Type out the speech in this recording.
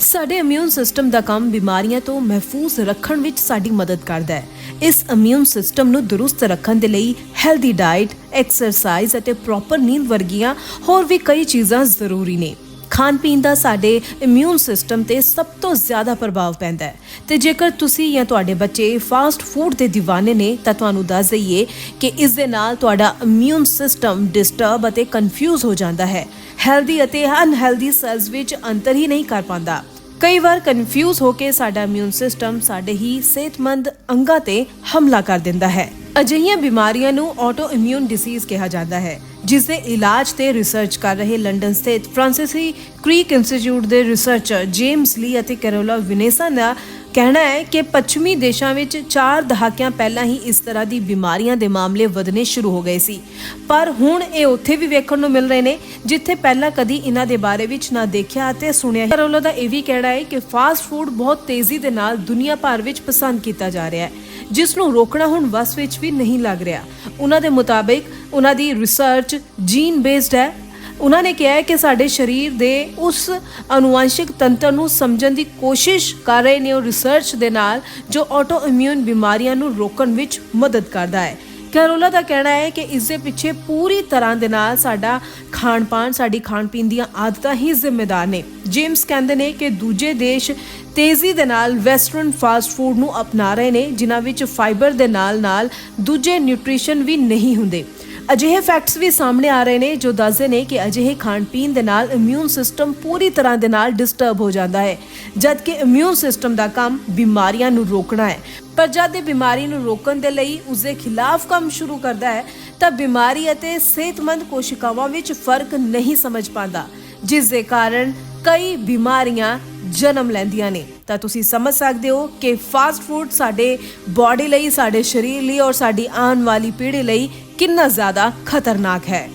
ਸਾਡੇ immune system ਦਾ ਕੰਮ ਬਿਮਾਰੀਆਂ ਤੋਂ ਮਹਿਫੂਜ਼ ਰੱਖਣ ਵਿੱਚ ਸਾਡੀ ਮਦਦ ਕਰਦਾ ਹੈ। ਇਸ ਇਮਿਊਨ ਸਿਸਟਮ ਨੂੰ ਦਰੁਸਤ ਰੱਖਣ ਦੇ ਲਈ ਹੈਲਦੀ ਡਾਈਟ ਐਕਸਰਸਾਈਜ਼ ਅਤੇ ਪ੍ਰੋਪਰ ਨੀਂਦ ਵਰਗੀਆਂ ਹੋਰ ਵੀ ਕਈ ਚੀਜ਼ਾਂ ਜ਼ਰੂਰੀ ਨੇ। ਖਾਣ ਪੀਣ ਦਾ ਸਾਡੇ ਇਮਿਊਨ ਸਿਸਟਮ ਤੇ ਸਭ ਤੋਂ ਜ਼ਿਆਦਾ ਪ੍ਰਭਾਵ ਪੈਂਦਾ ਹੈ। ਤੇ ਜੇਕਰ ਤੁਸੀਂ ਜਾਂ ਤੁਹਾਡੇ ਬੱਚੇ ਫਾਸਟ ਫੂਡ ਦੇ دیਵਾਨੇ ਨੇ, ਤਾਂ ਤੁਹਾਨੂੰ ਦੱਸ ਦਈਏ ਕਿ ਇਸ ਦੇ ਨਾਲ ਤੁਹਾਡਾ ਇਮਿਊਨ ਸਿਸਟਮ ਡਿਸਟਰਬ ਅਤੇ ਕਨਫਿਊਜ਼ ਹੋ ਜਾਂਦਾ ਹੈ। ਹੈਲਦੀ ਅਤੇ ਅਨਹੈਲਦੀ ਸੈਲਸ ਵਿੱਚ ਅੰਤਰ ਹੀ ਨਹੀਂ ਕਰ ਪਾਉਂਦਾ। ਕਈ ਵਾਰ ਕਨਫਿਊਜ਼ ਹੋ ਕੇ ਸਾਡਾ ਇਮਿਊਨ ਸਿਸਟਮ ਸਾਡੇ ਹੀ ਸਿਹਤਮੰਦ ਅੰਗਾਂ ਤੇ ਹਮਲਾ ਕਰ ਦਿੰਦਾ ਹੈ। ਅਜਿਹੀਆਂ ਬਿਮਾਰੀਆਂ ਨੂੰ ਆਟੋ ਇਮਿਊਨ ਡਿਸੀਜ਼ ਕਿਹਾ ਜਾਂਦਾ ਹੈ ਜਿਸ ਦੇ ਇਲਾਜ ਤੇ ਰਿਸਰਚ ਕਰ ਰਹੇ ਲੰਡਨ ਸਥਿਤ ਫ੍ਰਾਂਸੀਸੀ ਕ੍ਰੀਕ ਇੰਸਟੀਚਿਊਟ ਦੇ ਰਿਸਰਚਰ ਜੇਮਸ ਲੀ ਅਤੇ ਕੈਰੋਲਾ ਵਿਨੇਸਾ ਦਾ ਕਹਿਣਾ ਹੈ ਕਿ ਪੱਛਮੀ ਦੇਸ਼ਾਂ ਵਿੱਚ 4 ਦਹਾਕਿਆਂ ਪਹਿਲਾਂ ਹੀ ਇਸ ਤਰ੍ਹਾਂ ਦੀ ਬਿਮਾਰੀਆਂ ਦੇ ਮਾਮਲੇ ਵਧਣੇ ਸ਼ੁਰੂ ਹੋ ਗਏ ਸੀ। ਪਰ ਹੁਣ ਇਹ ਉੱਥੇ ਵੀ ਵੇਖਣ ਨੂੰ ਮਿਲ ਰਹੇ ਨੇ, ਜਿੱਥੇ ਪਹਿਲਾਂ ਕਦੀ ਇਹਨਾਂ ਦੇ ਬਾਰੇ ਵਿੱਚ ਨਾ ਦੇਖਿਆ ਅਤੇ ਸੁਣਿਆ। ਕੈਰੋਲਾ ਦਾ ਇਹ ਵੀ ਕਹਿਣਾ ਹੈ ਕਿ ਫਾਸਟ ਫੂਡ ਬਹੁਤ ਤੇਜ਼ੀ ਦੇ ਨਾਲ ਦੁਨੀਆ ਭਰ ਵਿੱਚ ਪਸੰਦ ਕੀਤਾ ਜਾ ਰਿਹਾ ਹੈ। ਜਿਸ ਨੂੰ ਰੋਕਣਾ ਹੁਣ ਵਸ ਵਿੱਚ ਵੀ ਨਹੀਂ ਲੱਗ ਰਿਹਾ। ਉਹਨਾਂ ਦੇ ਮੁਤਾਬਿਕ ਉਹਨਾਂ ਦੀ ਰਿਸਰਚ ਜੀਨ ਬੇਸਡ ਹੈ। ਉਹਨਾਂ ਨੇ ਕਿਹਾ ਹੈ ਕਿ ਸਾਡੇ ਸਰੀਰ ਦੇ ਉਸ ਅਨੁਵਾਂਸ਼ਿਕ ਤੰਤਰ ਨੂੰ ਸਮਝਣ ਦੀ ਕੋਸ਼ਿਸ਼ ਕਰ ਰਹੇ ਨੇ ਉਹ ਰਿਸਰਚ ਦੇ ਨਾਲ ਜੋ ਆਟੋ ਇਮਿਊਨ ਬਿਮਾਰੀਆਂ ਨੂੰ ਰੋਕਣ ਵਿੱਚ ਮਦਦ ਕਰਦਾ ਹੈ। ਕੈਰੋਲਾ ਦਾ ਕਹਿਣਾ ਹੈ ਕਿ ਇਸ ਦੇ ਪਿੱਛੇ ਪੂਰੀ ਤਰ੍ਹਾਂ ਦੇ ਨਾਲ ਸਾਡਾ ਖਾਣ-ਪਾਣ, ਸਾਡੀ ਖਾਣ-ਪੀਣ ਦੀਆਂ ਆਦਤਾਂ ਹੀ ਜ਼ਿੰਮੇਦਾਰ ਨੇ। ਜੇਮਸ ਕਹਿੰਦੇ ਨੇ ਕਿ ਦੂਜੇ ਦੇਸ਼ ਤੇਜ਼ੀ ਦੇ ਨਾਲ ਵੈਸਟਰਨ ਫਾਸਟ ਫੂਡ ਨੂੰ ਅਪਣਾ ਰਹੇ ਨੇ, ਜਿਨ੍ਹਾਂ ਵਿੱਚ ਫਾਈਬਰ ਦੇ ਨਾਲ-ਨਾਲ ਦੂਜੇ ਨਿਊਟ੍ਰੀਸ਼ਨ ਵੀ ਨਹੀਂ ਹੁੰਦੇ। ਅਜਿਹੇ ਫੈਕਟਸ ਵੀ ਸਾਹਮਣੇ ਆ ਰਹੇ ਨੇ ਜੋ ਦੱਸਦੇ ਨੇ ਕਿ ਅਜਿਹੇ ਖਾਣ ਪੀਣ ਦੇ ਨਾਲ ਇਮਿਊਨ ਸਿਸਟਮ ਪੂਰੀ ਤਰ੍ਹਾਂ ਦੇ ਨਾਲ ਡਿਸਟਰਬ ਹੋ ਜਾਂਦਾ ਹੈ, ਜਦਕਿ ਇਮਿਊਨ ਸਿਸਟਮ ਦਾ ਕੰਮ ਬਿਮਾਰੀਆਂ ਨੂੰ ਰੋਕਣਾ ਹੈ। ਪਰ ਜਦ ਇਹ ਬਿਮਾਰੀ ਨੂੰ ਰੋਕਣ ਦੇ ਲਈ ਉਸ ਦੇ ਖਿਲਾਫ ਕੰਮ ਸ਼ੁਰੂ ਕਰਦਾ ਹੈ, ਤਾਂ ਬਿਮਾਰੀ ਅਤੇ ਸਿਹਤਮੰਦ ਕੋਸ਼ਿਕਾਵਾਂ ਵਿੱਚ ਫ਼ਰਕ ਨਹੀਂ ਸਮਝ ਪਾਉਂਦਾ, ਜਿਸ ਦੇ ਕਾਰਨ ਕਈ ਬਿਮਾਰੀਆਂ ਜਨਮ ਲੈਂਦੀਆਂ ਨੇ। ਤਾਂ ਤੁਸੀਂ ਸਮਝ ਸਕਦੇ ਹੋ ਕਿ ਫਾਸਟ ਫੂਡ ਸਾਡੇ ਬਾਡੀ ਲਈ, ਸਾਡੇ ਸਰੀਰ ਲਈ ਔਰ ਸਾਡੀ ਆਉਣ ਵਾਲੀ ਪੀੜ੍ਹੀ ਲਈ ਕਿੰਨਾ ਜ਼ਿਆਦਾ ਖਤਰਨਾਕ ਹੈ।